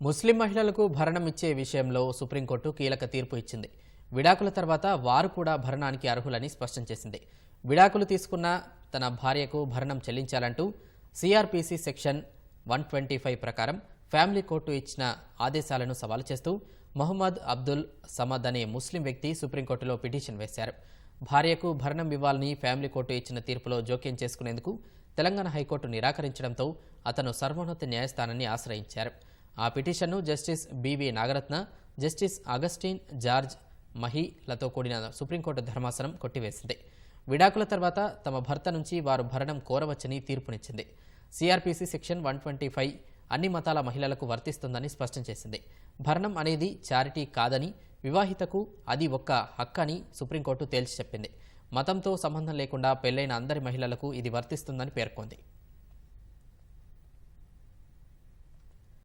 ముస్లిం మహిళలకు భరణం ఇచ్చే విషయంలో సుప్రీంకోర్టు కీలక తీర్పు ఇచ్చింది. విడాకుల తర్వాత వారు కూడా భరణానికి అర్హులని స్పష్టం చేసింది. విడాకులు తీసుకున్న తన భార్యకు భరణం చెల్లించాలంటూ CrPC section one twenty five ప్రకారం ఫ్యామిలీ కోర్టు ఇచ్చిన ఆదేశాలను సవాలు చేస్తూ మొహమ్మద్ అబ్దుల్ సమద్ అనే ముస్లిం వ్యక్తి సుప్రీంకోర్టులో పిటిషన్ వేశారు. భార్యకు భరణం ఇవ్వాలని ఫ్యామిలీ కోర్టు ఇచ్చిన తీర్పులో జోక్యం చేసుకునేందుకు తెలంగాణ హైకోర్టు నిరాకరించడంతో అతను సర్వోన్నత న్యాయస్థానాన్ని ఆశ్రయించారు. ఆ పిటిషన్ను justice BV Nagarathna justice Augustine George మహిలతో కూడిన సుప్రీంకోర్టు ధర్మాసనం కొట్టివేసింది. విడాకుల తర్వాత తమ భర్త నుంచి వారు భరణం కోరవచ్చని తీర్పునిచ్చింది. CrPC section one twenty five అన్ని మతాల మహిళలకు వర్తిస్తుందని స్పష్టం చేసింది. భరణం అనేది చారిటీ కాదని వివాహితకు అది ఒక్క హక్కు అని సుప్రీంకోర్టు తేల్చి చెప్పింది. మతంతో సంబంధం లేకుండా పెళ్ళైన అందరి మహిళలకు ఇది వర్తిస్తుందని పేర్కొంది.